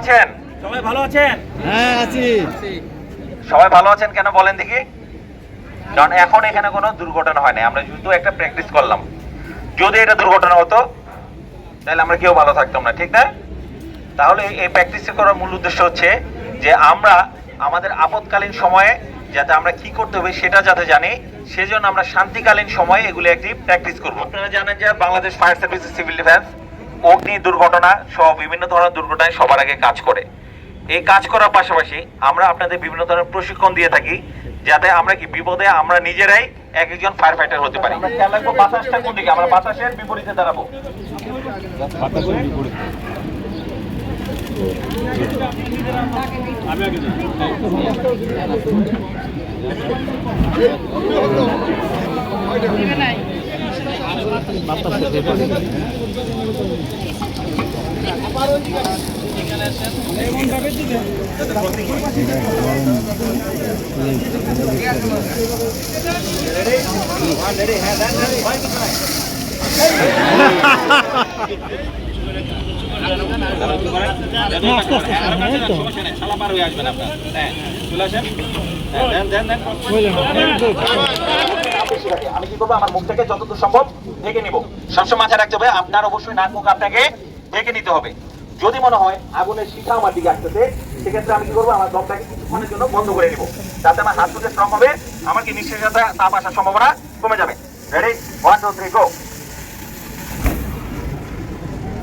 আছেন? সবাই ভালো আছেন? হ্যাঁ আছি। সবাই ভালো আছেন কেন বলেন দেখি? কারণ এখন এখানে কোনো দুর্ঘটনা হয় না আমরা শুধু একটা প্র্যাকটিস করলাম। যদি এটা দুর্ঘটনা হতো তাহলে আমরা কেউ ভালো থাকতাম না ঠিক না? তাহলে এই প্র্যাকটিস করার মূল উদ্দেশ্য হচ্ছে যে আমরা আমাদের আপদকালীন সময়ে যাতে আমরা কি করতে হবে সেটা যাতে জানি সেজন্য আমরা শান্তিকালীন সময়ে এগুলো একটি প্র্যাকটিস করব। আপনারা জানেন যে Bangladesh fire service civil defence অগ্নি দুর্ঘটনা সহ বিভিন্ন ধরনের দুর্ঘটনায় সবার আগে কাজ করে। এই কাজ করার পাশাপাশি আমরা আপনাদের বিভিন্ন ধরনের প্রশিক্ষণ দিয়ে থাকি যাতে আমরা কি বিপদে আমরা নিজেরাই এক একজন ফায়ার ফাইটার হতে পারি। আমরা খেয়াল রাখব বাতাসটা কোন দিকে? আমরা বাতাসের বিপরীতে দাঁড়াবো। আমি বাতাস ব্যাপারে হ্যাঁ আপনার অবশ্যই নাক মুখ আপনাকে ঢেকে নিতে হবে। যদি মনে হয় আগুনের শিখা আমার দিকে আসতেছে, সেক্ষেত্রে আমি কি করব? আমার দমটাকে কিছুক্ষণের জন্য বন্ধ করে নিব। যাতে আমার হাত দুটো স্ট্রং হবে, আমার কি নিঃশ্বাসতা তাপ আসার সম্ভাবনা কমে যাবে। Ready one two three go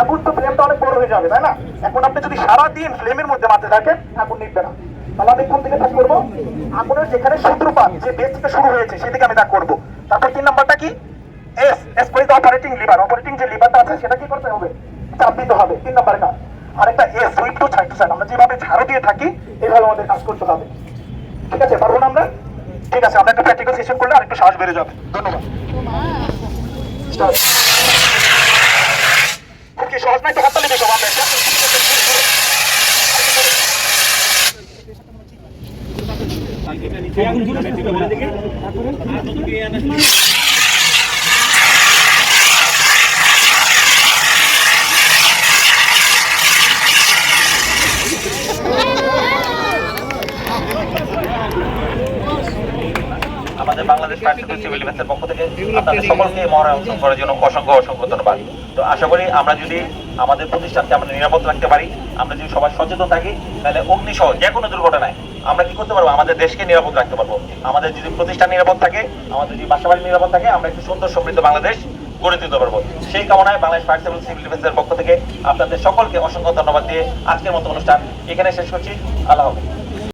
আগুন তো ফ্লেমটা অনেক বড় হয়ে যাবে, তাই না? এখন আপনি যদি সারা দিন ফ্লেমের মধ্যে মারতে থাকেন আগুন নিবে না। তাহলে আমি কোন দিকে তাক করব? আগুনের যেখানে সূত্রপাত যে বেস থেকে শুরু হয়েছে, সেদিকে আমি তাক করব। তারপর তিন নাম্বারটা কি? এস এস করে অপারেটিং লিভার অপারেটিং যে লিভারটা আছে, সেটা কি করতে হবে? চাপ দিতে হবে। তিন নাম্বার কাজ আরেকটা S sweep to to side আমরা যেভাবে ঝাড়ু দিয়ে থাকি এইভাবে আমাদের কাজ করতে হবে। ঠিক আছে, পারব না আমরা? ঠিক আছে, আমরা একটা প্র্যাকটিক্যাল সেশন করলে আরেকটু সাহস বেড়ে যাবে। ধন্যবাদ Start. খুব কি সহজ না একটু হাততালি দিয়ে সব আমরা আমাদের বাংলাদেশ ফায়ার সিভিল ডিফেন্সের পক্ষ থেকে আপনাদের সকলকে এই মহড়ায় অংশগ্রহণ করার জন্য অসংখ্য অসংখ্য ধন্যবাদ। তো আশা করি আমরা যদি আমাদের প্রতিষ্ঠানকে আমরা নিরাপদ রাখতে পারি, আমরা যদি সবাই সচেতন থাকি, তাহলে অগ্নিসহ যে কোনো দুর্ঘটনায় আমরা কি করতে পারব? আমাদের দেশকে নিরাপদ রাখতে পারব। আমাদের যদি প্রতিষ্ঠান নিরাপদ থাকে, আমাদের যদি বাসাবাড়ি নিরাপদ থাকে, আমরা একটি সুন্দর সমৃদ্ধ বাংলাদেশ গড়ে তুলতে পারব। সেই কামনায় বাংলাদেশ ফায়ার সার্ভিস সিভিল ডিফেন্সের পক্ষ থেকে আপনাদের সকলকে অসংখ্য ধন্যবাদ দিয়ে আজকের মতো অনুষ্ঠান এখানে শেষ করছি। আল্লাহ হাফেজ।